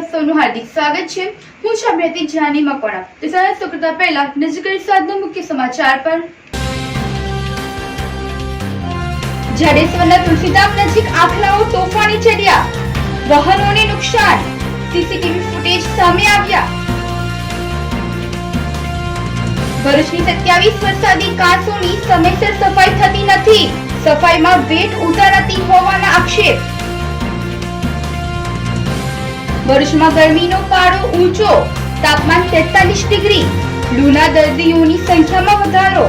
સૌનું હાર્દિક સ્વાગત છે. હું છું અભ્યર્થી જાની મકવાણા. તો સરસ કરતા પહેલા નજર કરી મુખ્ય સમાચાર પર. જાડેશ્વરના તુલસીધામ નજીક આખલાઓ, તોફાની ચડ્યા. વાહનોને નુકસાન. સીસીટીવી ફૂટેજ સામે આવ્યા. ભરૂચની સત્યાવીસ વરસાદી કાંસોની સમયસર સફાઈ થતી નથી. સફાઈમાં વેટ ઉતારાતી હોવાના આક્ષેપ. ભરૂચમાં ગરમીનો પારો ઊંચો તાપમાન 43 ડિગ્રી. લૂના દર્દીઓની સંખ્યામાં વધારો.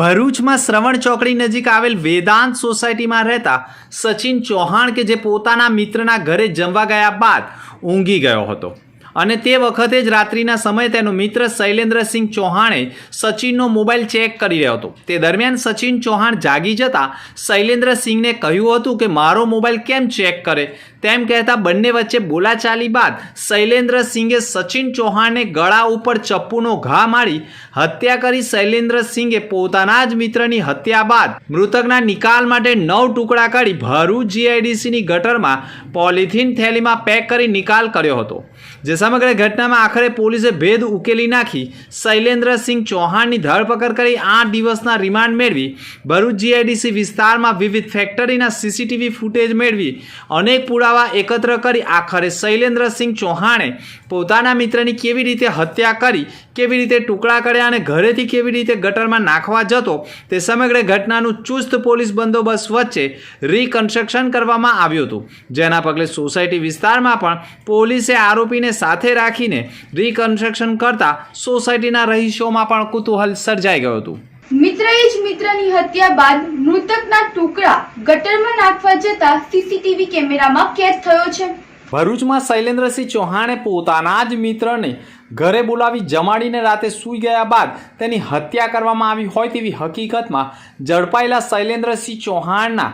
ભરૂચમાં શ્રવણ ચોકડી નજીક આવેલ વેદાંત સોસાયટીમાં રહેતા સચિન ચૌહાણ કે જે પોતાના મિત્રના ઘરે જમવા ગયા બાદ ઊંઘી ગયો હતો. અને તે વખતે જ રાત્રિના સમયે તેનો મિત્ર શૈલેન્દ્રસિંહ ચૌહાણે સચિનનો મોબાઈલ ચેક કરી રહ્યો હતો. તે દરમિયાન સચિન ચૌહાણ જાગી જતા શૈલેન્દ્રસિંહને કહ્યું હતું કે મારો મોબાઈલ કેમ ચેક કરે? તેમ કહેતા બંને વચ્ચે બોલાચાલી બાદ શૈલેન્દ્રસિંહે સચિન ચૌહાણને ગળા ઉપર ચપ્પુનો ઘા મારી હત્યા કરી શૈલેન્દ્રસિંહે પોતાના જ મિત્રની હત્યા બાદ મૃતકના નિકાલ માટે નવ ટુકડા કરી ભરૂચ જીઆઈડીસીની ગટરમાં પોલિથીન થેલીમાં પેક કરી નિકાલ કર્યો હતો. જે સમગ્ર ઘટનામાં આખરે પોલીસે ભેદ ઉકેલી નાખી શૈલેન્દ્રસિંહ ચૌહાણની ધરપકડ કરી આઠ દિવસના રિમાન્ડ મેળવી. ભરૂચ જીઆઈડીસી વિસ્તારમાં વિવિધ ફેક્ટરીના સીસીટીવી ફૂટેજ મેળવી. અનેક પુરાવા એકત્ર કરી આખરે શૈલેન્દ્રસિંહ ચૌહાણે પોતાના મિત્રની કેવી રીતે હત્યા કરી કેવી રીતે ટુકડા કર્યા અને ઘરેથી કેવી રીતે ગટરમાં નાખવા જતો તે સમગ્ર ઘટનાનું ચુસ્ત પોલીસ બંદોબસ્ત વચ્ચે રિકન્સ્ટ્રક્શન કરવામાં આવ્યું હતું. જેના પગલે સોસાયટી વિસ્તારમાં પણ પોલીસે આરોપીને સાથે રાખીને રિકન્સ્ટ્રક્શન કરતા સોસાયટીના રહીશોમાં પણ કુતૂહલ સર્જાઈ ગયું હતું. મિત્રએ જ મિત્રની હત્યા બાદ મૃતકના ટુકડા ગટરમાં નાખવા જતા સીસીટીવી કેમેરામાં કેદ થયો છે. ભરૂચમાં શૈલેન્દ્રસિંહ ચૌહાણે પોતાના જ મિત્રને ઘરે બોલાવી જમાડીને રાતે સૂઈ ગયા બાદ તેની હત્યા કરવામાં આવી હોય તેવી હકીકતમાં ઝડપાયેલા શૈલેન્દ્રસિંહ ચૌહાણના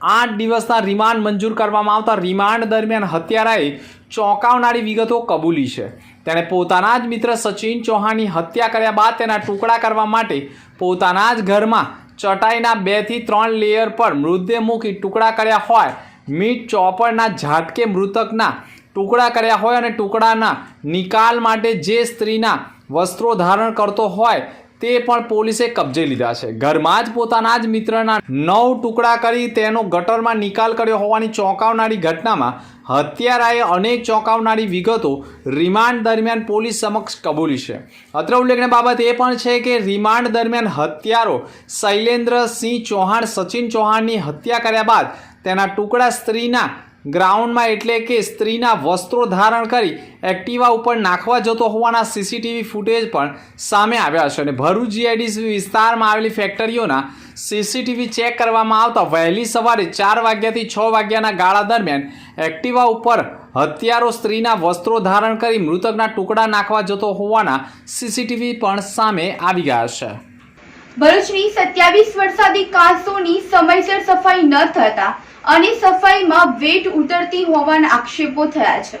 આઠ દિવસના રિમાન્ડ મંજૂર કરવામાં આવતા રિમાન્ડ દરમિયાન હત્યારાએ ચોંકાવનારી વિગતો કબૂલી છે. તેણે પોતાના જ મિત્ર સચિન ચૌહાણની હત્યા કર્યા બાદ તેના ટુકડા કરવા માટે પોતાના જ ઘરમાં ચટાઈના બેથી ત્રણ લેયર પર મૃતદેહ મૂકી ટુકડા કર્યા હોય. મીટ ચોપડના ઝાટકે મૃતકના ટુકડા કર્યા હોય અને ટુકડાના નિકાલ માટે જે સ્ત્રીના વસ્ત્રો ધારણ કરતો હોય તે પણ પોલીસે કબજે લીધા છે. ઘરમાં જ પોતાના જ મિત્રના નવ ટુકડા કરી તેનો ગટરમાં નિકાલ કર્યો હોવાની ચોંકાવનારી ઘટનામાં હત્યારાએ અનેક ચોંકાવનારી વિગતો રિમાન્ડ દરમિયાન પોલીસ સમક્ષ કબૂલી છે. અત્ર ઉલ્લેખનીય બાબત એ પણ છે કે રિમાન્ડ દરમિયાન હત્યારો શૈલેન્દ્રસિંહ ચૌહાણ, સચિન ચૌહાણની હત્યા કર્યા બાદ તેના ટુકડા સ્ત્રીના ગ્રાઉન્ડમાં એટલે કે સ્ત્રીના વસ્ત્રો ધારણ કરી એક્ટિવા ઉપર નાખવા જતો હોવાના સીસીટીવી ફૂટેજ પણ સામે આવ્યા છે અને ભરૂચ જીઆઈડીસી વિસ્તારમાં આવેલી ફેક્ટરીઓના સીસીટીવી ચેક કરવામાં આવતા વહેલી સવારે ચાર વાગ્યાથી છ વાગ્યાના ગાળા દરમિયાન એક્ટિવા ઉપર હત્યારો સ્ત્રીના વસ્ત્રો ધારણ કરી મૃતકના ટુકડા નાખવા જતો હોવાના સીસીટીવી પણ સામે આવી ગયા છે. ભરૂચની સત્યાવીસ વરસાદી કાસોની સમયસર સફાઈ ન થતા અને સફાઈમાં વેટ ઉતરતી હોવાના આક્ષેપો થયા છે.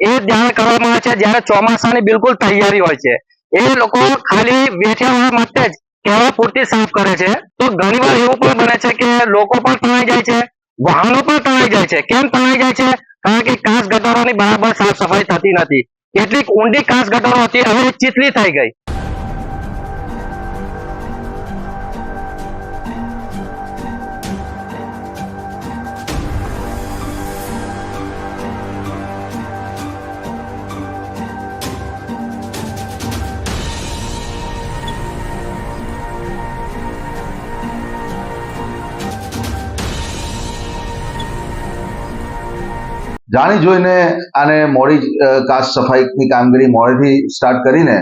એ ધ્યાન કરવામાં આવે છે જ્યારે ચોમાસાની બિલકુલ તૈયારી હોય છે. એ લોકો ખાલી વેઠિયા માટે જ કેવા પૂરતી સાફ કરે છે. તો ઘણી વાર એવું પણ બને છે કે લોકો પણ તણાઈ જાય છે, વાહનો પણ તણાઈ જાય છે. કેમ તણાઈ જાય છે? કારણ કે કાચ ગટારોની બરાબર સાફ સફાઈ થતી નથી. કેટલીક ઊંડી કાચ ગટારો હતી, હવે ચીતલી થઈ ગઈ. જાણી જોઈને આને મોડી કાસ્ટ સફાઈની કામગીરી મોડેથી સ્ટાર્ટ કરીને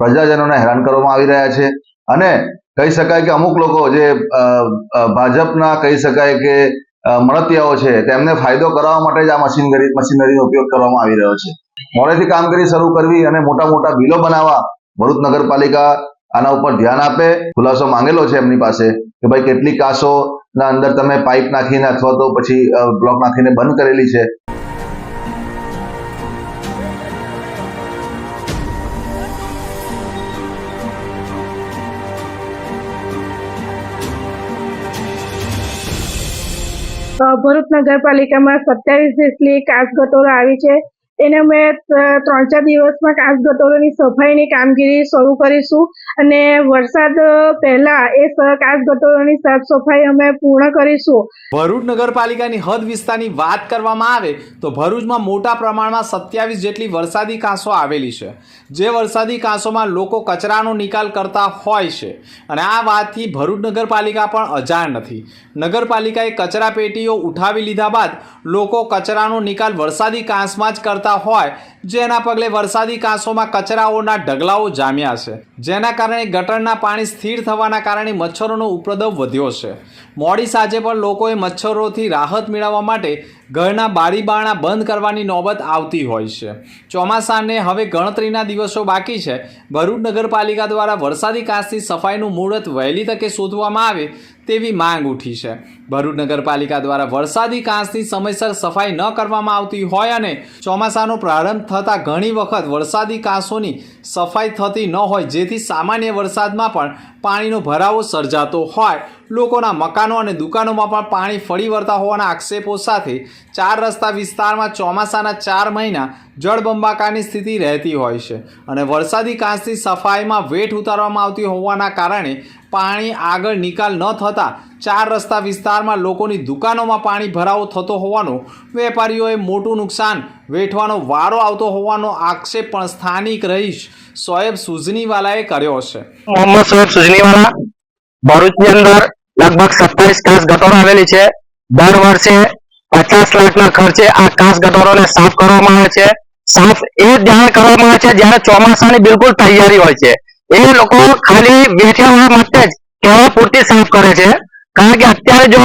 પ્રજાજનોને હેરાન કરવામાં આવી રહ્યા છે. અને કહી શકાય કે અમુક લોકો જે ભાજપના કહી શકાય કે મળતિયાઓ છે, તેમને ફાયદો કરાવવા માટે જ આ મશીનરી, મશીનરીનો ઉપયોગ કરવામાં આવી રહ્યો છે. મોડેથી કામગીરી શરૂ કરવી અને મોટા મોટા બિલો બનાવવા ભરૂચ નગરપાલિકા આના ઉપર ધ્યાન આપે. ખુલાસો માંગેલો છે એમની પાસે કે ભાઈ કેટલી કાસો ના અંદર તમે પાઇપ નાખીને અથવા તો પછી બ્લોક નાખીને બંધ કરેલી છે. ભરૂચ નગરપાલિકામાં સત્યાવીસ જેટલી કાચ ગટોરા આવી છે. એને અમે ત્રણ ચાર દિવસમાં કાચ ગટોરોની સફાઈની કામગીરી શરૂ કરીશું અને વરસાદ પહેલા એ કાચ ગટોરોની સાફ સફાઈ અમે પૂર્ણ કરીશું. ભરૂચ નગરપાલિકાની હદ વિસ્તારની વાત કરવામાં આવે તો ભરૂચમાં મોટા પ્રમાણમાં સત્યાવીસ જેટલી વરસાદી કાંસો આવેલી છે. જે વરસાદી કાંસોમાં લોકો કચરાનો નિકાલ કરતા હોય છે. અને આ વાતથી ભરૂચ નગરપાલિકા પણ અજાણ નથી. નગરપાલિકાએ કચરા પેટીઓ ઉઠાવી લીધા બાદ લોકો કચરાનો નિકાલ વરસાદી કાંસમાં જ કરતા હોય, જેના પગલે વરસાદી કાંસોમાં કચરાઓના ઢગલાઓ જામ્યા છે. જેના કારણે ગટરના પાણી સ્થિર થવાના કારણે મચ્છરોનો ઉપદ્રવ વધ્યો છે. મોડી સાંજે પણ લોકોએ મચ્છરોથી રાહત મેળવવા માટે ઘરના બારી બારણા બંધ કરવાની નોબત આવતી હોય છે. ચોમાસાને હવે ગણતરીના દિવસો બાકી છે. ભરૂચ નગરપાલિકા દ્વારા વરસાદી કાંસની સફાઈનું મુહૂર્ત વહેલી તકે શોધવામાં આવે તેવી માંગ ઉઠી છે. ભરૂચ નગરપાલિકા દ્વારા વરસાદી કાંસની સમયસર સફાઈ ન કરવામાં આવતી હોય અને ચોમાસાનો પ્રારંભ થતાં ઘણી વખત વરસાદી કાંસોની સફાઈ થતી ન હોય, જેથી સામાન્ય વરસાદમાં પણ પાણીનો ભરાવો સર્જાતો હોય. લોકોના મકાનો અને દુકાનોમાં પણ પાણી ફરી વળતા હોવાના આક્ષેપો સાથે ચાર રસ્તા વિસ્તારમાં ચોમાસાના ચાર મહિના જળબંબાકારની સ્થિતિ રહેતી હોય છે અને વરસાદી કાંસથી સફાઈમાં વેઠ ઉતારવામાં આવતી હોવાના કારણે પાણી આગળ નિકાલ ન થતાં ચાર રસ્તા વિસ્તારમાં લોકોની દુકાનોમાં પાણી ભરાવો થતો હોવાનો વેપારીઓએ મોટું નુકસાન વેઠવાનો વારો આવતો હોવાનો આક્ષેપ પણ સ્થાનિક રહીશ સોએબ સુઝનીવાલાએ કર્યો છે. મોહમ્મદ સોએબ સુજનીવાલા ભરૂચની અંદર લગભગ સત્તાવીસ કાસ ગટોરો આવેલી છે. દર વર્ષે પચાસ લાખના ખર્ચે આ કાસ ગટોરોને સાફ કરવામાં આવે છે. સાફ એ ધ્યાન કરવામાં આવે છે જ્યારે ચોમાસાની બિલકુલ તૈયારી હોય છે. એ લોકો ખાલી વેઠિયા માટે જ કેવા પૂરતી સાફ કરે છે? કારણ કે અત્યારે જો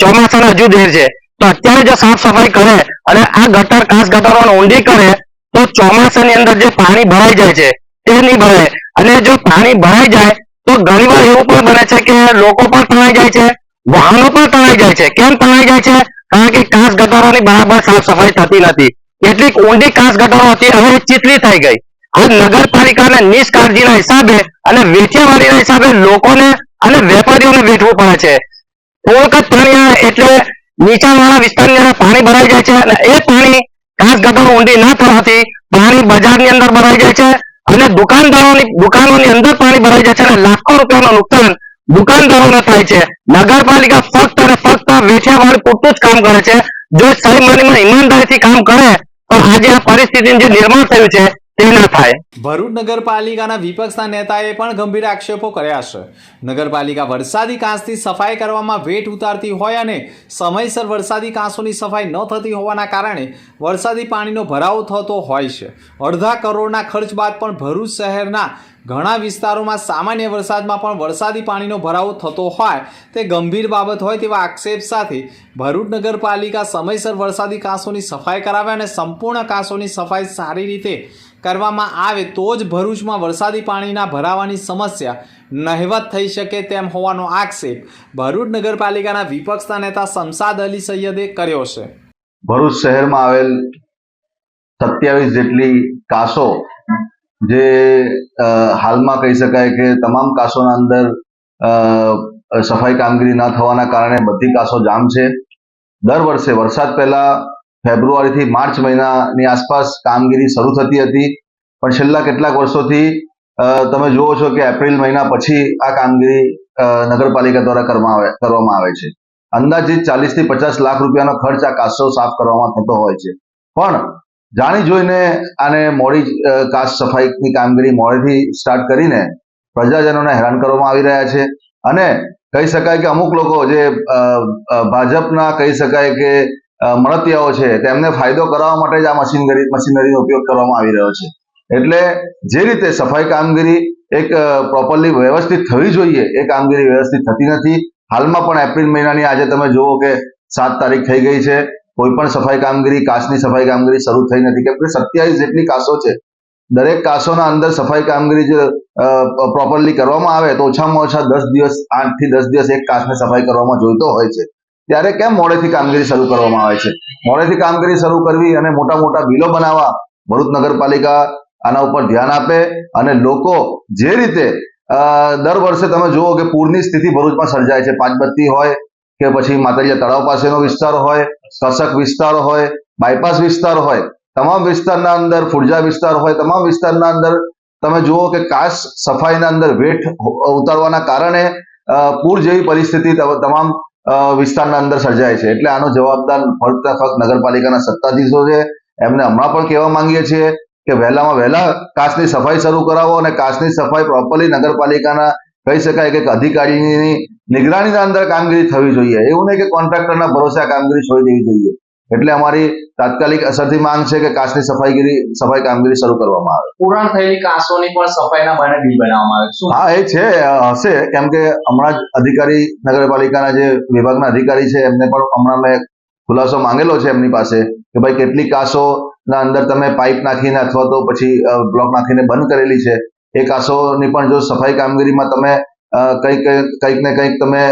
ચોમાસાનો હજુ દેર છે, તો અત્યારે જો સાફ સફાઈ કરે અને આ ગટર કાસ ગટરોને ઊંડી કરે, તો ચોમાસાની અંદર જે પાણી ભરાઈ જાય છે, તે નહીં ભરાય. અને જો પાણી ભરાઈ જાય તો ઘણી વાર એવું પણ બને છે કે લોકો પણ તણાઈ જાય છે, વાહનો પણ તણાઈ જાય છે. કેમ તણાઈ જાય છે? કારણ કે કાંસ ગટરોની બરાબર સાફ સફાઈ થતી નથી. કેટલીક ઊંડી કાંસ ગટરો હતી, હવે એ થઈ ગઈ. આ નગરપાલિકાના નિષ્કાળજીના હિસાબે અને વેઠિયાવાડીના હિસાબે લોકોને અને વેપારીઓને વેઠવું પડે છે. થોડુંક પાણી એટલે નીચાણવાળા વિસ્તારની અંદર પાણી ભરાઈ જાય છે અને એ પાણી ઘાસ ગટર ઊંડી ના થવાથી પાણી બજારની અંદર ભરાઈ જાય છે. અને દુકાનદારોની, દુકાનોની અંદર પાણી ભરાઈ જાય છે અને લાખો રૂપિયાનું નુકસાન દુકાનદારોને થાય છે. નગરપાલિકા ફક્ત અને ફક્ત વેઠિયાવાળી પૂરતું જ કામ કરે છે. જો સહીમનીમાં ઈમાનદારીથી કામ કરે, તો આજે આ પરિસ્થિતિનું જે નિર્માણ થયું છે ભરૂચ નગરપાલિકાના વિપક્ષના નેતાએ પણ ગંભીર આક્ષેપો કર્યા છે. નગરપાલિકા વરસાદી કાંસથી સફાઈ કરવામાં વેઠ ઉતારતી હોય અને સમયસર વરસાદી કાંસોની સફાઈ ન થતી હોવાના કારણે વરસાદી પાણીનો ભરાવો થતો હોય છે. અડધા કરોડના ખર્ચ બાદ પણ ભરૂચ શહેરના ઘણા વિસ્તારોમાં સામાન્ય વરસાદમાં પણ વરસાદી પાણીનો ભરાવો થતો હોય તે ગંભીર બાબત હોય તેવા આક્ષેપ સાથે ભરૂચ નગરપાલિકા સમયસર વરસાદી કાંસોની સફાઈ કરાવે અને સંપૂર્ણ કાંસોની સફાઈ સારી રીતે કરવામાં આવે તો જ ભરૂચમાં વરસાદી પાણીના ભરાવાની સમસ્યા નહિવત થઈ શકે તેમ હોવાનો આક્ષેપ ભરૂચ નગરપાલિકાના વિપક્ષના નેતા શમસાદ અલી સૈયદે કર્યો છે. ભરૂચ શહેરમાં આવેલ સત્યાવીસ જેટલી કાસો જે હાલમાં કહી શકાય કે તમામ કાસોના અંદર સફાઈ કામગીરી ન થવાના કારણે બધી કાસો જામ છે. દર વર્ષે વરસાદ પહેલા ફેબ્રુઆરીથી માર્ચ મહિનાની આસપાસ કામગીરી શરૂ થતી હતી. પણ છેલ્લા કેટલાક વર્ષોથી તમે જુઓ છો કે એપ્રિલ મહિના પછી આ કામગીરી નગરપાલિકા દ્વારા કરવામાં આવે છે. અંદાજિત ચાલીસથી પચાસ લાખ રૂપિયાનો ખર્ચ આ કાસ્ટો સાફ કરવામાં થતો હોય છે. પણ જાણી જોઈને આને મોડી કાસ્ટ સફાઈની કામગીરી મોડેથી સ્ટાર્ટ કરીને પ્રજાજનોને હેરાન કરવામાં આવી રહ્યા છે. અને કહી શકાય કે અમુક લોકો જે ભાજપના કહી શકાય કે મળતિયાઓ છે તેમને ફાયદો કરાવવા માટે જ આ મશીનરી મશીનરીનો ઉપયોગ કરવામાં આવી રહ્યો છે. એટલે જે રીતે સફાઈ કામગીરી એક પ્રોપરલી વ્યવસ્થિત થવી જોઈએ, એ કામગીરી વ્યવસ્થિત થતી નથી. હાલમાં પણ એપ્રિલ મહિનાની આજે તમે જુઓ કે સાત તારીખ થઈ ગઈ છે. કોઈ પણ સફાઈ કામગીરી, કાચની સફાઈ કામગીરી શરૂ થઈ નથી. કેમ કે સત્યાવીસ જેટલી કાસો છે. દરેક કાસોના અંદર સફાઈ કામગીરી જે પ્રોપરલી કરવામાં આવે તો ઓછામાં ઓછા દસ દિવસ આઠથી દસ દિવસ એક કાચને સફાઈ કરવામાં જોઈતો હોય છે. ત્યારે કેમ મોડેથી કામગીરી શરૂ કરવામાં આવે છે? મોડેથી કામગીરી શરૂ કરવી અને મોટા મોટા બિલો બનાવવા ભરૂચ નગરપાલિકા આના ઉપર ધ્યાન આપે અને લોકો જે રીતે દર વર્ષે તમે જુઓ કે પૂરની સ્થિતિ ભરૂચમાં સર્જાય છે. પાંચબત્તી હોય કે પછી માતાજીયા તળાવ પાસેનો વિસ્તાર હોય કસક વિસ્તાર હોય, બાયપાસ વિસ્તાર હોય, તમામ વિસ્તારના અંદર, ફુરજા વિસ્તાર હોય, તમામ વિસ્તારના અંદર તમે જુઓ કે કાશ સફાઈના અંદર વેઠ ઉતારવાના કારણે પૂર જેવી પરિસ્થિતિ, તમામ વિસ્તારના અંદર સર્જાય છે. એટલે આનો જવાબદાર ફક્ત નગરપાલિકાના સત્તાધીશો છે. એમને હમણાં પણ કહેવા માંગીએ છીએ કે વહેલામાં વહેલા કાચની સફાઈ શરૂ કરાવો અને કાચની સફાઈ પ્રોપરલી નગરપાલિકાના કહી શકાય કે અધિકારીની નિગરાણીના અંદર કામગીરી થવી જોઈએ. એવું નહીં કે કોન્ટ્રાક્ટરના ભરોસે આ કામગીરી છોડી દેવી જોઈએ. એટલે અમારી તાત્કાલિક અસરથી માંગ છે કે કાચની સફાઈગીરી સફાઈ કામગીરી શરૂ કરવામાં આવે. પુરાણ થયેલી કાચોની પણ સફાઈના બહાને બિલ બનાવવામાં આવે હા એ છે હશે. કેમ કે હમણાં જ અધિકારી નગરપાલિકાના જે વિભાગના અધિકારી છે એમને પણ હમણાં મેં ખુલાસો માંગેલો છે એમની પાસે કે ભાઈ કેટલી કાસો ના અંદર તમે પાઇપ નાખીને અથવા તો પછી બ્લોક નાખીને બંધ કરેલી છે. એ કાસોની પણ જો સફાઈ કામગીરીમાં તમે કંઈક કંઈક ને કંઈક તમે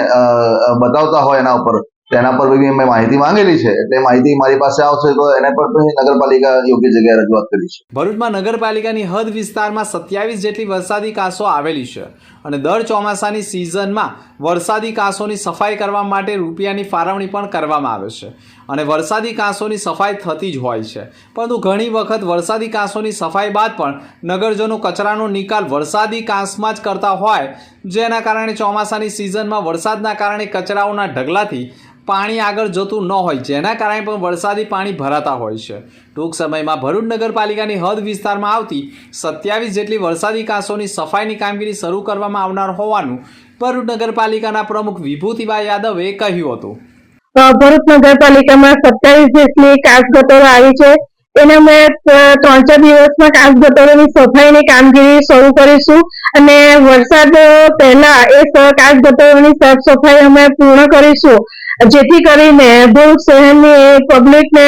બતાવતા હોય એના ઉપર તો એના પર બી મેં માહિતી માંગેલી છે. એટલે માહિતી મારી પાસે આવશે તો એને પણ નગરપાલિકા યોગ્ય જગ્યાએ રજૂઆત કરીશ ભરૂચમાં નગરપાલિકાની હદ વિસ્તારમાં સત્યાવીસ જેટલી વરસાદી કાંસો આવેલી છે અને દર ચોમાસાની સિઝનમાં વરસાદી કાંસોની સફાઈ કરવા માટે રૂપિયાની ફાળવણી પણ કરવામાં આવે છે અને વરસાદી કાંસોની સફાઈ થતી જ હોય છે. પરંતુ ઘણી વખત વરસાદી કાંસોની સફાઈ બાદ પણ નગરજનો કચરાનો નિકાલ વરસાદી કાંસમાં જ કરતા હોય, જેના કારણે ચોમાસાની સિઝનમાં વરસાદના કારણે કચરાઓના ઢગલાથી પાણી આગળ જતું ન હોય જેના કારણે પણ વરસાદી પાણી ભરાતા હોય છે. ટૂંક સમયમાં ભરૂચ નગરપાલિકાની હદ વિસ્તારમાં આવતી સત્યાવીસ જેટલી વરસાદી કાંસોની સફાઈની કામગીરી શરૂ કરવામાં આવનાર હોવાનું ભરૂચ નગરપાલિકાના પ્રમુખ વિભૂતિબા યાદવે કહ્યું હતું. ભરૂચ નગરપાલિકામાં સત્યાવીસ જેટલી કાચ ગટરો આવી છે. એને અમે ત્રણ ચાર દિવસમાં કાચ ગટરોની સફાઈની કામગીરી શરૂ કરીશું અને વરસાદ પહેલા એ કાચ ગટરોની સાફ સફાઈ અમે પૂર્ણ કરીશું. જેથી કરીને ભરૂચ શહેરની પબ્લિકને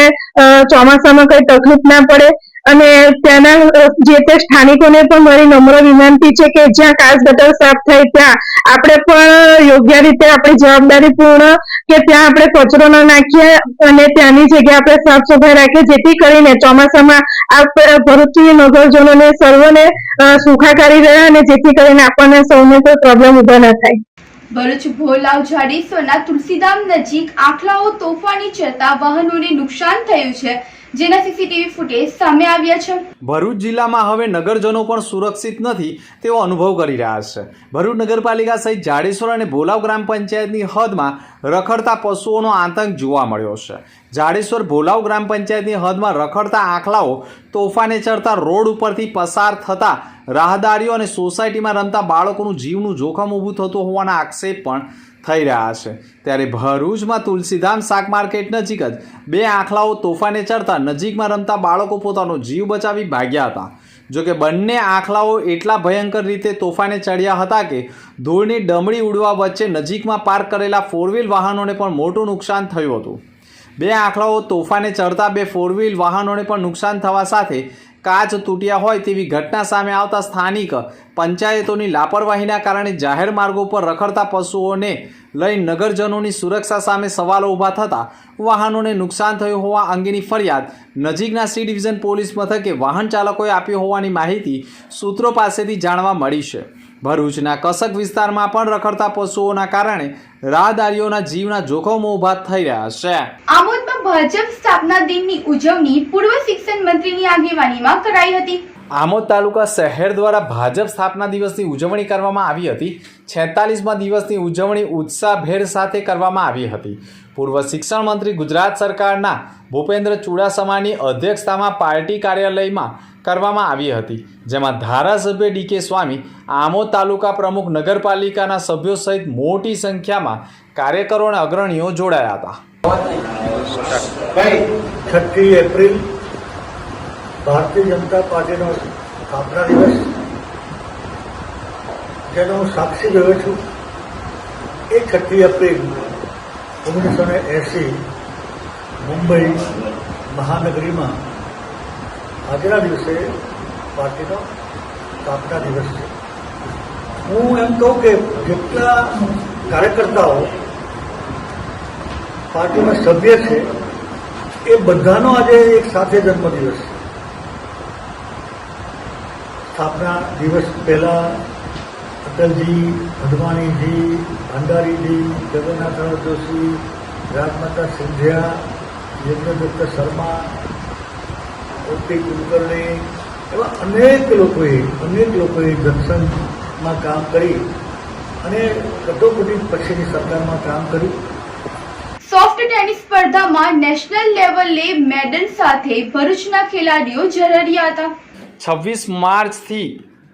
ચોમાસામાં કઈ તકલીફ ના પડે અને ત્યાંના જે તે સ્થાનિકોને પણ મારી નમ્ર વિનંતી છે કે જ્યાં કાચ ગટર સાફ થાય ત્યાં આપણે પણ યોગ્ય રીતે આપણી જવાબદારી પૂર્ણ કે ત્યાં આપણે કચરો ન નાખીએ અને ત્યાંની જગ્યા આપણે સાફ સફાઈ રાખીએ, જેથી કરીને ચોમાસામાં આપ ભરૂચી નગરજનોને, સર્વને સુખાકારી રહે અને જેથી કરીને આપણને સૌને કોઈ પ્રોબ્લેમ ઊભા ન થાય. ભરૂચ ભોલાવ જાડેશ્વરના તુલસીધામ નજીક આખલાઓ તોફાની ચડતા વાહનોને નુકસાન થયું છે. જેના સીસીટીવી ફૂટેજ સામે આવ્યા છે. ભરૂચ જિલ્લામાં હવે નગરજનો પણ સુરક્ષિત નથી તેવો અનુભવ કરી રહ્યા છે. ભરૂચ નગરપાલિકા સહિત જાડેશ્વર અને ભોલાવ ગ્રામ પંચાયતની હદમાં રખડતા પશુઓનો આતંક જોવા મળ્યો છે. જાડેશ્વર ભોલાવ ગ્રામ પંચાયતની હદમાં રખડતા આંખલાઓ તોફાને ચડતા રોડ ઉપરથી પસાર થતા રાહદારીઓ અને સોસાયટીમાં રમતા બાળકોનું જીવનું જોખમ ઊભું થતું હોવાના આક્ષેપ પણ થઈ રહ્યા છે. ત્યારે ભરૂચમાં તુલસીધામ શાક માર્કેટ નજીક જ બે આંખલાઓ તોફાને ચડતા નજીકમાં રમતા બાળકો પોતાનો જીવ બચાવી ભાગ્યા હતા. જોકે બંને આખલાઓ એટલા ભયંકર રીતે તોફાને ચડ્યા હતા કે ધૂળની ડમળી ઉડવા વચ્ચે નજીકમાં પાર્ક કરેલા ફોર વાહનોને પણ મોટું નુકસાન થયું હતું. બે આંખલાઓ તોફાને ચડતા બે ફોર વ્હીલ વાહનોને પણ નુકસાન થવા સાથે કાચ તૂટ્યા હોય તેવી ઘટના સામે આવતા સ્થાનિક પંચાયતોની લાપરવાહીના કારણે જાહેર માર્ગો પર રખડતા પશુઓને લઈ નગરજનોની સુરક્ષા સામે સવાલો ઊભા થતા વાહનોને નુકસાન થયું હોવા અંગેની ફરિયાદ નજીકના સી ડિવિઝન પોલીસ મથકે વાહન ચાલકોએ આપી હોવાની માહિતી સૂત્રો પાસેથી જાણવા મળી છે. ભરૂચના કસક વિસ્તારમાં પણ રખડતા પશુઓના કારણે રાહદારીઓના જીવના જોખમો ઊભા થઈ રહ્યા છે. આમોદમાં ભાજપ સ્થાપના દિનની ઉજવણી પૂર્વ શિક્ષણ મંત્રીની આગેવાનીમાં કરાઈ હતી. આમોદ તાલુકા શહેર દ્વારા ભાજપ સ્થાપના દિવસની ઉજવણી કરવામાં આવી હતી. છેતાલીસમાં દિવસની ઉજવણી ઉત્સાહભેર સાથે કરવામાં આવી હતી. પૂર્વ શિક્ષણ મંત્રી ગુજરાત સરકારના ભૂપેન્દ્ર ચુડાસમાની અધ્યક્ષતામાં પાર્ટી કાર્યાલયમાં કરવામાં આવી હતી, જેમાં ધારાસભ્ય ડીકે સ્વામી, આમોદ તાલુકા પ્રમુખ નગરપાલિકાના સભ્યો સહિત મોટી સંખ્યામાં કાર્યકરો અને અગ્રણીઓ જોડાયા હતા. છઠ્ઠી એપ્રિલ ભારતીય જનતા પાર્ટીનો સ્થાપના દિવસ. જેનો હું સાક્ષી રહ્યો છું, એ છઠ્ઠી એપ્રિલ ઓગણીસો ને એંસી મુંબઈ મહાનગરીમાં આજના દિવસે પાર્ટીનો સ્થાપના દિવસ છે. હું એમ કહું કે જેટલા કાર્યકર્તાઓ પાર્ટીના સભ્ય છે, એ બધાનો આજે એક સાથે જન્મદિવસ છે. સ્થાપના દિવસ પહેલા અટલજી અડવાણીજી ભંડારીજી જગન્નાથરાવ જોશી, રાજમાતા સિંધિયા, યજ્ઞદત્ત શર્મા ઓપી કુલકર્ણી એવા અનેક લોકોએ અનેક લોકોએ જનસંઘમાં કામ કરી અને કટોકટી પછીની સરકારમાં કામ કર્યું. સોફ્ટ ટેનિસ સ્પર્ધામાં નેશનલ લેવલે મેડલ સાથે ભરૂચના ખેલાડીઓ ઝરડિયા હતા. છવ્વીસ માર્ચથી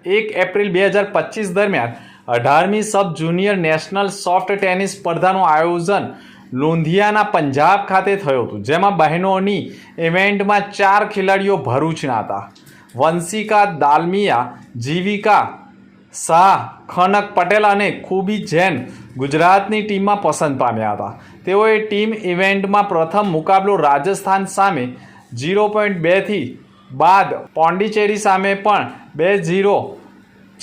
એક એપ્રિલ બે હજાર પચીસ દરમિયાન અઢારમી sub junior national soft tennis સ્પર્ધાનું આયોજન લુંધિયાના પંજાબ ખાતે થયું હતું, જેમાં બહેનોની ઇવેન્ટમાં ચાર ખેલાડીઓ ભરૂચના હતા. વંશિકા દાલમિયા, જીવિકા શાહ, ખનક પટેલ અને ખૂબી જૈન ગુજરાતની ટીમમાં પસંદ પામ્યા હતા. તેઓએ ટીમ ઇવેન્ટમાં પ્રથમ મુકાબલો રાજસ્થાન સામે ઝીરો પોઈન્ટ બેથી બાદ પોંડિચેરી સામે પણ બે ઝીરો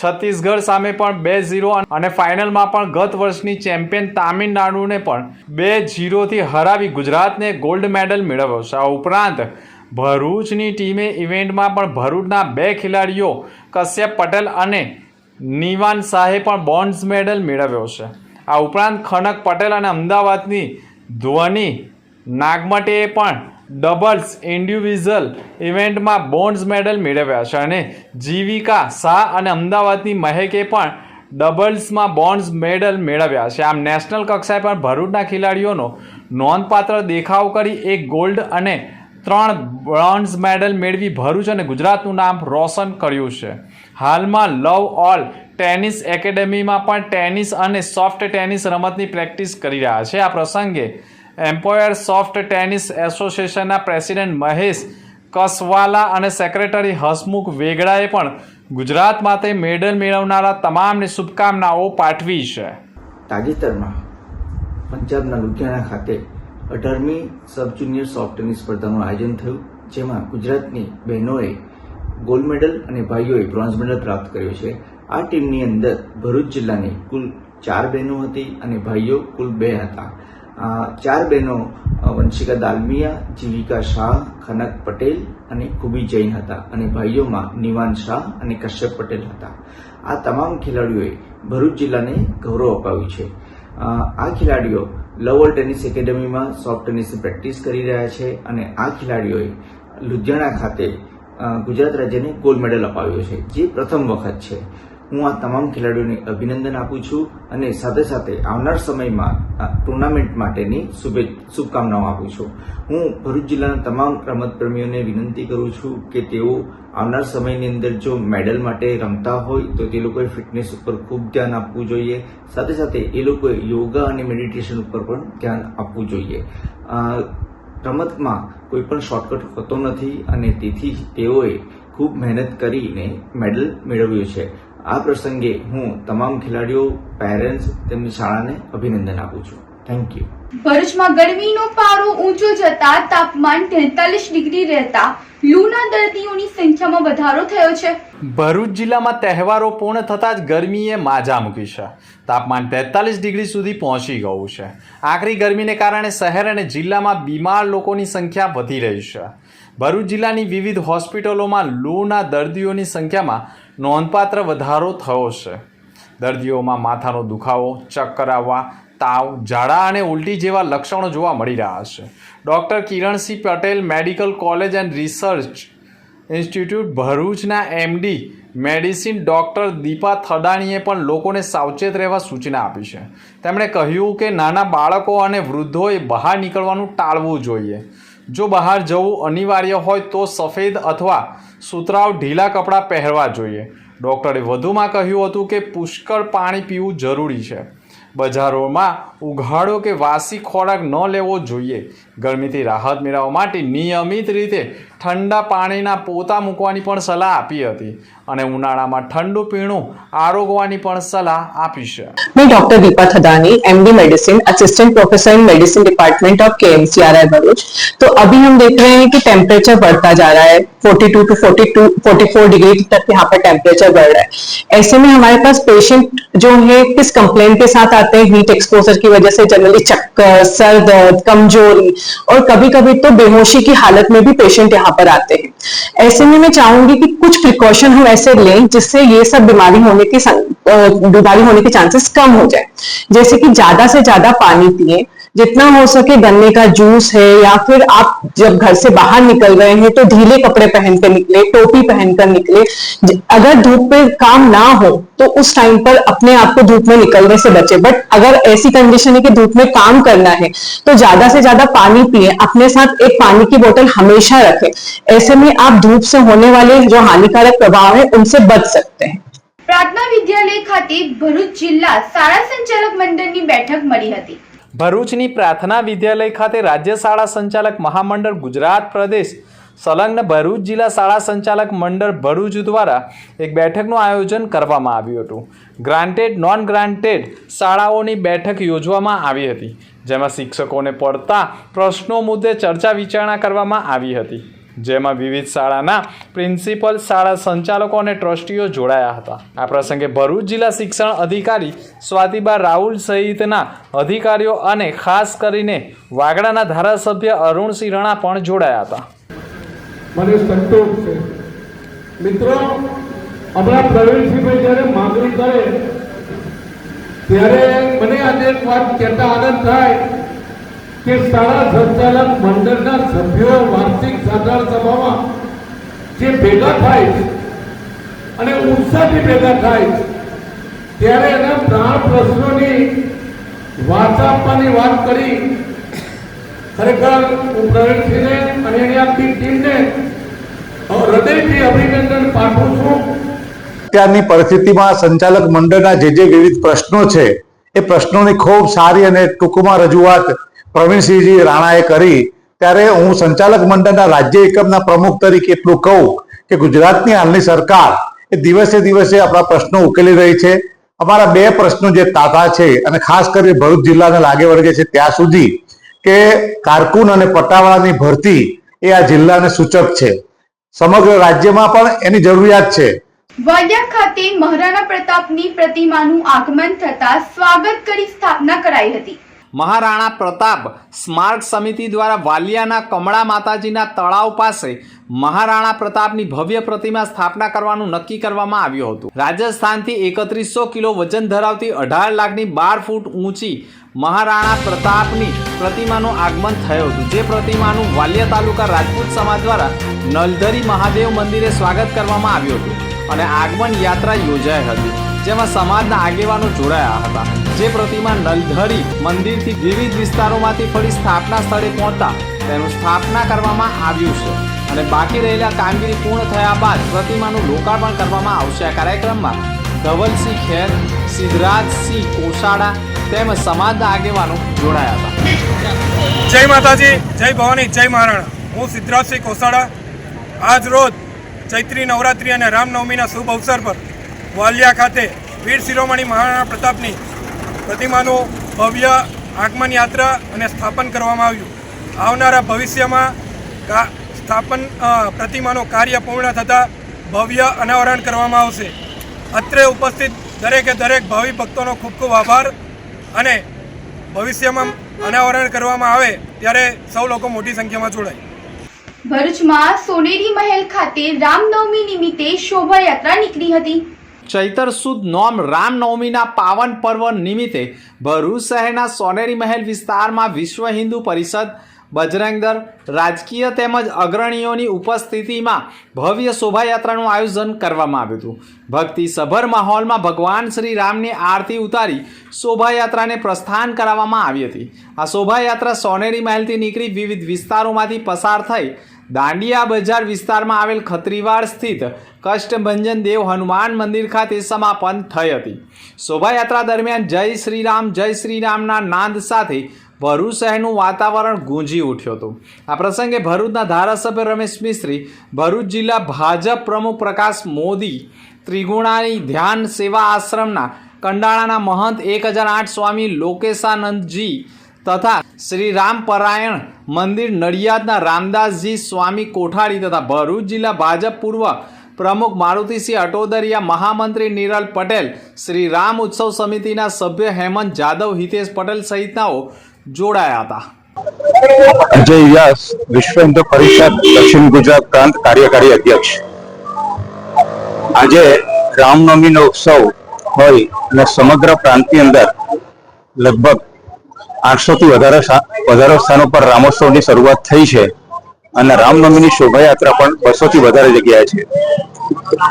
છત્તીસગઢ સામે પણ બે ઝીરો અને ફાઇનલમાં પણ ગત વર્ષની ચેમ્પિયન તામિલનાડુને પણ બે ઝીરોથી હરાવી ગુજરાતને ગોલ્ડ મેડલ મેળવ્યો છે. આ ઉપરાંત, ભરૂચની ટીમે ઇવેન્ટમાં પણ ભરૂચના બે ખેલાડીઓ, કશ્યપ પટેલ અને નિવાન શાહે પણ બોન્ડ્સ મેડલ મેળવ્યો છે. આ ઉપરાંત, ખનક પટેલ અને અમદાવાદની ધ્વનિ નાગમટેએ પણ ડબલ્સ ઇન્ડિવિઝ્યુઅલ ઇવેન્ટમાં બોન્ડ્સ મેડલ મેળવ્યા છે અને જીવિકા, શાહ અને અમદાવાદની મહેકે પણ ડબલ્સમાં બોન્ડ્સ મેડલ મેળવ્યા છે. આમ નેશનલ કક્ષાએ પણ ભરૂચના ખેલાડીઓનો નોંધપાત્ર દેખાવ કરી એક ગોલ્ડ અને ત્રણ બ્રોન્ઝ મેડલ મેળવી ભરૂચ અને ગુજરાતનું નામ રોશન કર્યું છે. હાલમાં લવ ઓલ ટેનિસ એકેડેમીમાં પણ ટેનિસ અને સોફ્ટ ટેનિસ રમતની પ્રેક્ટિસ કરી રહ્યા છે. આ પ્રસંગે એમ્પોયર સોફ્ટ ટેનિસ એસોસિએશનના પ્રેસિડેન્ટ મહેશ કસવાલા અને સેક્રેટરી હસમુખ વેગડાએ પણ ગુજરાત માટે મેડલ મેળવનારા તમામને શુભકામનાઓ પાઠવી છે. તાજેતરમાં પંજાબના લુધિયાણા ખાતે અઢારમી સબ જુનિયર સોફ્ટ ટેનિસ સ્પર્ધાનું આયોજન થયું, જેમાં ગુજરાતની બહેનોએ ગોલ્ડ મેડલ અને ભાઈઓએ બ્રોન્ઝ મેડલ પ્રાપ્ત કર્યો છે. આ ટીમની અંદર ભરૂચ જિલ્લાની કુલ ચાર બહેનો હતી અને ભાઈઓ કુલ બે હતા. ચાર બહેનો વંશિકા દાલમિયા, જીવિકા શાહ, ખનક પટેલ અને ખુબી જૈન હતા અને ભાઈઓમાં નિવાન શાહ અને કશ્યપ પટેલ હતા. આ તમામ ખેલાડીઓએ ભરૂચ જિલ્લાને ગૌરવ અપાવ્યું છે. આ ખેલાડીઓ લવલ ટેનિસ એકેડેમીમાં સોફ્ટ ટેનિસની પ્રેક્ટિસ કરી રહ્યા છે અને આ ખેલાડીઓએ લુધિયાણા ખાતે ગુજરાત રાજ્યને ગોલ્ડ મેડલ અપાવ્યો છે, જે પ્રથમ વખત છે. હું આ તમામ ખેલાડીઓને અભિનંદન આપું છું અને સાથે સાથે આવનાર સમયમાં ટુર્નામેન્ટ માટેની શુભે, શુભકામનાઓ આપું છું. હું ભરૂચ જિલ્લાના તમામ રમતપ્રેમીઓને વિનંતી કરું છું કે તેઓ આવનાર સમયની અંદર જો મેડલ માટે રમતા હોય તો તે લોકોએ ફિટનેસ ઉપર ખૂબ ધ્યાન આપવું જોઈએ. સાથે સાથે એ લોકોએ યોગા અને મેડિટેશન ઉપર પણ ધ્યાન આપવું જોઈએ. રમતમાં કોઈ પણ શોર્ટકટ હોતો નથી અને તેથી તેઓએ ખૂબ મહેનત કરીને મેડલ મેળવ્યું છે. આ પ્રસંગે હું તમામ ખેલાડીઓ પેરેન્ટ્સ તેમની શાળાને અભિનંદન આપું છું. થેન્ક યુ ભરૂચમાં ગરમીનો પારો ઊંચો જતા તાપમાન તેતાલીસ ડિગ્રી રહેતા લૂના દર્દીઓની સંખ્યામાં વધારો થયો છે. ભરૂચ જિલ્લામાં તહેવારો પૂર્ણ થતાં જ ગરમીએ માજા મૂકી છે. તાપમાન તેતાલીસ ડિગ્રી સુધી પહોંચી ગયું છે. આકરી ગરમીને કારણે શહેર અને જિલ્લામાં બીમાર લોકોની સંખ્યા વધી રહી છે. ભરૂચ જિલ્લાની વિવિધ હોસ્પિટલોમાં લૂના દર્દીઓની સંખ્યામાં નોંધપાત્ર વધારો થયો છે. દર્દીઓમાં માથાનો દુખાવો ચક્કર આવવા તાવ, ઝાડા અને ઉલટી જેવા લક્ષણો જોવા મળી રહ્યા છે. Doctor Kiransinh Patel medical college and research institute ભરૂચના એમડી મેડિસિન ડૉક્ટર દીપા થડાણીએ પણ લોકોને સાવચેત રહેવા સૂચના આપી છે. તેમણે કહ્યું કે નાના બાળકો અને વૃદ્ધોએ બહાર નીકળવાનું ટાળવું જોઈએ. જો બહાર જવું અનિવાર્ય હોય તો સફેદ અથવા સુતરાઉ ઢીલા કપડાં પહેરવા જોઈએ. ડૉક્ટરે વધુમાં કહ્યું હતું કે પુષ્કળ પાણી પીવું જરૂરી છે. બજારોમાં ઉઘાડો કે વાસી ખોરાક ન લેવો જોઈએ. ગરમીથી રાહત મેળવવા માટે નિયમિત રીતે ઠંડા પાણીના પોતા મૂકવાની પણ સલાહ આપી હતી અને ઉનાળામાં ઠંડુ પીણું આરોગવાની પણ સલાહ આપી છે मैं doctor Deepa Thadani MD medicine assistant professor in medicine department of KMCRI Bharuch तो अभी हम देख रहे हैं कि टेम्परेचर बढ़ता जा रहा है 42 टू 42 44 डिग्री तक यहाँ पर टेम्परेचर बढ़ रहा है ऐसे में हमारे पास पेशेंट जो है किस कंप्लेन के साथ आते हैं हीट एक्सपोजर की वजह से जनरली चक्कर सर दर्द कमजोरी और कभी कभी तो बेहोशी की हालत में भी पेशेंट यहाँ पर आते हैं। ऐसे में मैं चाहूँगी कि कुछ प्रिकॉशन हम ऐसे लें जिससे ये सब बीमारी होने के बीमारी होने के चांसेस कम हो जाए। जैसे कि ज़्यादा से ज़्यादा पानी पिए जितना हो सके गन्ने का जूस है या फिर आप जब घर से बाहर निकल रहे हैं तो ढीले कपड़े पहन कर निकले टोपी पहनकर निकले ज- अगर धूप पे काम ना हो तो उस टाइम पर अपने आप को धूप में निकलने से बचे बट अगर ऐसी कंडीशन है कि धूप में काम करना है तो ज्यादा से ज्यादा पानी पिए अपने साथ एक पानी की बोतल हमेशा रखें ऐसे में आप धूप से होने वाले जो हानिकारक प्रभाव है उनसे बच सकते हैं પ્રાર્થના વિદ્યાલય ખાતે ભરૂચ જિલ્લા શાળા સંચાલક મંડળની બેઠક મળી હતી ભરૂચની પ્રાર્થના વિદ્યાલય ખાતે રાજ્ય શાળા સંચાલક મહામંડળ ગુજરાત પ્રદેશ, સંલગ્ન ભરૂચ જિલ્લા શાળા સંચાલક મંડળ ભરૂચ દ્વારા એક બેઠકનું આયોજન કરવામાં આવ્યું હતું. ગ્રાન્ટેડ નોન ગ્રાન્ટેડ શાળાઓની બેઠક યોજવામાં આવી હતી, જેમાં શિક્ષકોને પડતા પ્રશ્નો મુદ્દે ચર્ચા વિચારણા કરવામાં આવી હતી. જેમાં વિવિધ શાળાના પ્રિન્સિપલ, શાળા સંચાલકો અને ટ્રસ્ટીઓ જોડાયા હતા. આ પ્રસંગે ભરૂચ જિલ્લા શિક્ષણ અધિકારી સ્વાતિબા રાહુલ સહિતના અધિકારીઓ અને ખાસ કરીને વાગડાના ધારાસભ્ય અરુણસિંહ રણા પણ જોડાયા હતા. મને સંતોષ છે. મિત્રો, આપણા પ્રવીણસિંહભાઈ જ્યારે માંગણી કરે, ત્યારે મને આજે વાત કહેતા આનંદ થાય કે શાળા સંચાલક મંડળના સભ્યો વાર્ષિક સાધારણ સભામાં જે ભેગા થાય અને ઉત્સાહથી ભેગા થાય ત્યારે એના પ્રાણ પ્રશ્નોની વાર્તા આપવાની વાત કરી. ખરેખર હું પ્રવીણસિંહને અને એની આખી ટીમને હૃદયથી અભિનંદન પાઠવું છું. અત્યારની પરિસ્થિતિમાં સંચાલક મંડળના જે જે વિવિધ પ્રશ્નો છે, એ પ્રશ્નોની ખૂબ સારી અને ટૂંકમાં રજૂઆત પ્રવીણસિંહજી રાણાએ કરી, ત્યારે હું સંચાલક મંડળના રાજ્ય એકમના પ્રમુખ તરીકે એટલું કહું કે ગુજરાતની હાલની સરકાર એ દિવસે દિવસે આપણા પ્રશ્નો ઉકેલી રહી છે. અમારા બે પ્રશ્નો જે તાતા છે અને ખાસ કરીને ભરૂચ જિલ્લાને લાગે વળગે છે ત્યાં સુધી કે કારકુન અને પટાવાળાની ભરતી એ આ જિલ્લાને સૂચક છે. સમગ્ર રાજ્યમાં પણ એની જરૂરિયાત છે. વાડિયા ખાતે મહારાણા પ્રતાપની પ્રતિમાનું આગમન થતા સ્વાગત કરી સ્થાપના કરાઈ હતી. મહારાણા પ્રતાપ સ્મારક સમિતિ દ્વારા વાલિયાના કમળા માતાજીના તળાવ પાસે મહારાણા પ્રતાપની ભવ્ય પ્રતિમા સ્થાપના કરવાનું નક્કી કરવામાં આવ્યું હતું. રાજસ્થાનથી એકત્રીસો કિલો વજન ધરાવતી અઢાર લાખની બાર ફૂટ ઊંચી મહારાણા પ્રતાપની પ્રતિમાનું આગમન થયું હતું. જે પ્રતિમાનું વાલિયા તાલુકા રાજપૂત સમાજ દ્વારા નલધરી મહાદેવ મંદિરે સ્વાગત કરવામાં આવ્યું હતું અને આગમન યાત્રા યોજાઈ હતી. જેમાં સમાજના આગેવાનો જોડાયા હતા. જે પ્રતિમા નલધરી મંદિરથી વિવિધ વિસ્તારોમાંથી ફરી સ્થાપના સ્થળે પહોંચતા તેનું સ્થાપના કરવામાં આવ્યું છે. અને બાકી રહેલા કામગીરી પૂર્ણ થયા બાદ પ્રતિમાનું લોકાર્પણ કરવામાં આવશે. આ કાર્યક્રમમાં ધવલસિંહ ખેર, સિદ્ધરાજસિંહ કોસાડા તેમજ સમાજના આગેવાનો જોડાયા હતા. જય માતાજી, જય ભવાની, જય મહારાણા. હું સિદ્ધરાજસિંહ કોસાડા. આજ રોજ ચૈત્રી નવરાત્રિ અને રામનવમીના શુભ અવસર પર વાલિયા ખાતે વીર શિરોમણી મહારાણા પ્રતાપની પ્રતિમાનું ભવ્ય આગમન યાત્રા અને સ્થાપન કરવામાં આવ્યું. આવનારા ભવિષ્યમાં સ્થાપન પ્રતિમાનું કાર્ય પૂર્ણ થતાં ભવ્ય અનાવરણ કરવામાં આવશે. અત્રે ઉપસ્થિત દરેકે દરેક ભાવિ ભક્તોનો ખૂબ ખૂબ આભાર અને ભવિષ્યમાં અનાવરણ કરવામાં આવે ત્યારે સૌ લોકો મોટી સંખ્યામાં જોડાય. ભરૂચમાં સોનેરી મહેલ ખાતે રામનવમી નિમિત્તે શોભાયાત્રા નીકળી હતી. ચૈતર સુદ નોમ રામનવમીના પાવન પર્વ નિમિત્તે ભરૂચ શહેરના સોનેરી મહેલ વિસ્તારમાં વિશ્વ હિન્દુ પરિષદ બજરંગ દળ રાજકીય તેમજ અગ્રણીઓની ઉપસ્થિતિમાં ભવ્ય શોભાયાત્રાનું આયોજન કરવામાં આવ્યું હતું. ભક્તિસભર માહોલમાં ભગવાન શ્રી રામની આરતી ઉતારી શોભાયાત્રાને પ્રસ્થાન કરાવવામાં આવી હતી. આ શોભાયાત્રા સોનેરી મહેલથી નીકળી વિવિધ વિસ્તારોમાંથી પસાર થઈ દાંડિયા બજાર વિસ્તારમાં આવેલ ખત્રીવાડ સ્થિત કષ્ટભંજન દેવ હનુમાન મંદિર ખાતે સમાપન થઈ હતી. શોભાયાત્રા દરમિયાન જય શ્રી રામ, જય શ્રી રામના નાદ સાથે ભરૂચ શહેરનું વાતાવરણ ગુંજી ઉઠ્યું હતું. આ પ્રસંગે ભરૂચના ધારાસભ્ય રમેશ મિસ્ત્રી, ભરૂચ જિલ્લા ભાજપ પ્રમુખ પ્રકાશ મોદી, ત્રિગુણાની ધ્યાન સેવા આશ્રમના કંડાળાના મહંત એક હજાર આઠ સ્વામી લોકેશાનંદજી તથા શ્રી રામપરાયણ મંદિર નડિયાદના રામદાસજી સ્વામી કોઠારી તથા ભરૂચ જિલ્લા ભાજપ પૂર્વ પ્રમુખ મારુતિસિંહ અટોદરિયા, મહામંત્રી નિરલ પટેલ, શ્રી રામ ઉત્સવ સમિતિના સભ્ય હેમંત જાદવ, હિતેશ પટેલ સહિતનાઓ જોડાયા હતા. અજય વ્યાસ, વિશ્વ હિન્દુ પરિષદ, દક્ષિણ ગુજરાત પ્રાંત કાર્યકારી અધ્યક્ષ. આજે રામનવમીનો ઉત્સવ હોય અને સમગ્ર પ્રાંતની અંદર લગભગ આઠસો થી વધારે વધારે સ્થાનો પર રામોત્સવની શરૂઆત થઈ છે અને રામનવમીની શોભાયાત્રા પણ બસો થી વધારે જગ્યાએ છે.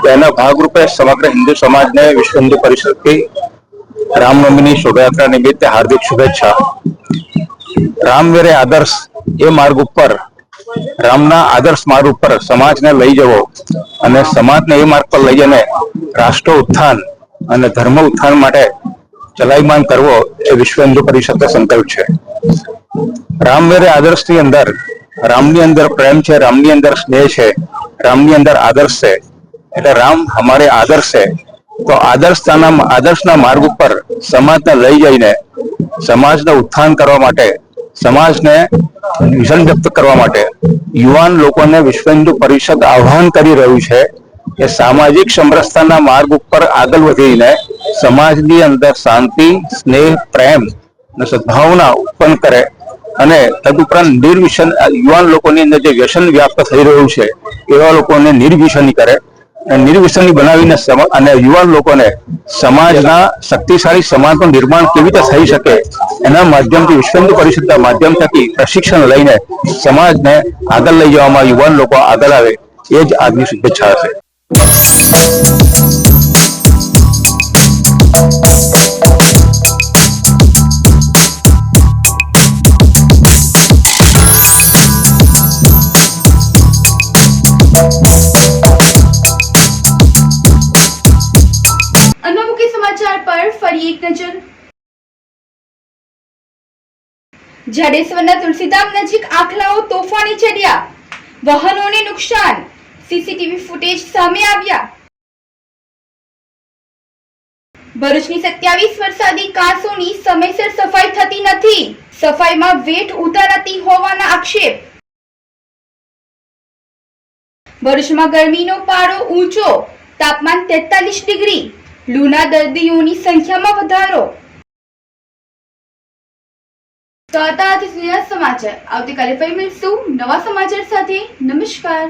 તેના ભાગરૂપે સમગ્ર હિન્દુ સમાજને વિશ્વ હિન્દુ પરિષદથી રામનવમીની શોભાયાત્રા નિમિત્તે હાર્દિક શુભેચ્છા. રામવેરે આદર્શ એ માર્ગ ઉપર, રામના આદર્શ માર્ગ ઉપર સમાજને લઈ જવો અને સમાજને એ માર્ગ પર લઈ જઈને રાષ્ટ્ર ઉત્થાન અને ધર્મ ઉત્થાન માટે ચલાયમાન કરવો એ વિશ્વ હિન્દુ પરિષદનો સંકલ્પ છે. રામવેરે આદર્શની અંદર, રામની અંદર પ્રેમ છે, રામની અંદર સ્નેહ છે, રામની અંદર આદર્શ છે. એટલે રામ હમારે આદર્શ છે. તો આદર્શના આદર્શના માર્ગ ઉપર સમાજને લઈ જઈને સમાજને ઉત્થાન કરવા માટે, સમાજને વિઝન વ્યક્ત કરવા માટે યુવાન લોકોને વિશ્વ હિન્દુ પરિષદ આહ્વાન કરી રહ્યું છે કે સામાજિક સમરસતાના માર્ગ ઉપર આગળ વધીને સમાજની અંદર શાંતિ, સ્નેહ, પ્રેમ અને સદભાવના ઉત્પન્ન કરે અને તદુપરાંત નિર્વિશન યુવાન લોકોની અંદર જે વ્યસન વ્યાપ્ત થઈ રહ્યું છે, એવા લોકોને નિર્વ્યસની કરે નિર્વ્યસની બનાવીને અને યુવાન લોકોને સમાજના શક્તિશાળી સમાજનું નિર્માણ કેવી રીતે થઈ શકે, એના માધ્યમથી વિશ્વ પરિષદના માધ્યમ થકી પ્રશિક્ષણ લઈને સમાજને આગળ લઈ જવામાં યુવાન લોકો આગળ આવે, એ જ આજની શુભેચ્છા હશે. એક નજર. જાડેશ્વરના તુલસીધામ નજીક આખલાઓ, તોફાની ચડ્યા. વાહનોને નુકસાન. સીસીટીવી ફૂટેજ સામે આવ્યા. ભરૂચની સત્યાવીસ વરસાદી કાંસોની સમયસર સફાઈ થતી નથી. સફાઈમાં વેઠ ઉતારાતી હોવાના આક્ષેપ. ભરૂચમાં ગરમીનો પારો ઊંચો. તાપમાન તેતાલીસ ડિગ્રી. લૂના દર્દીઓની સંખ્યામાં વધારો. તો હતા આજના સમાચાર. આવતીકાલે ફરી મળીશું નવા સમાચાર સાથે. નમસ્કાર.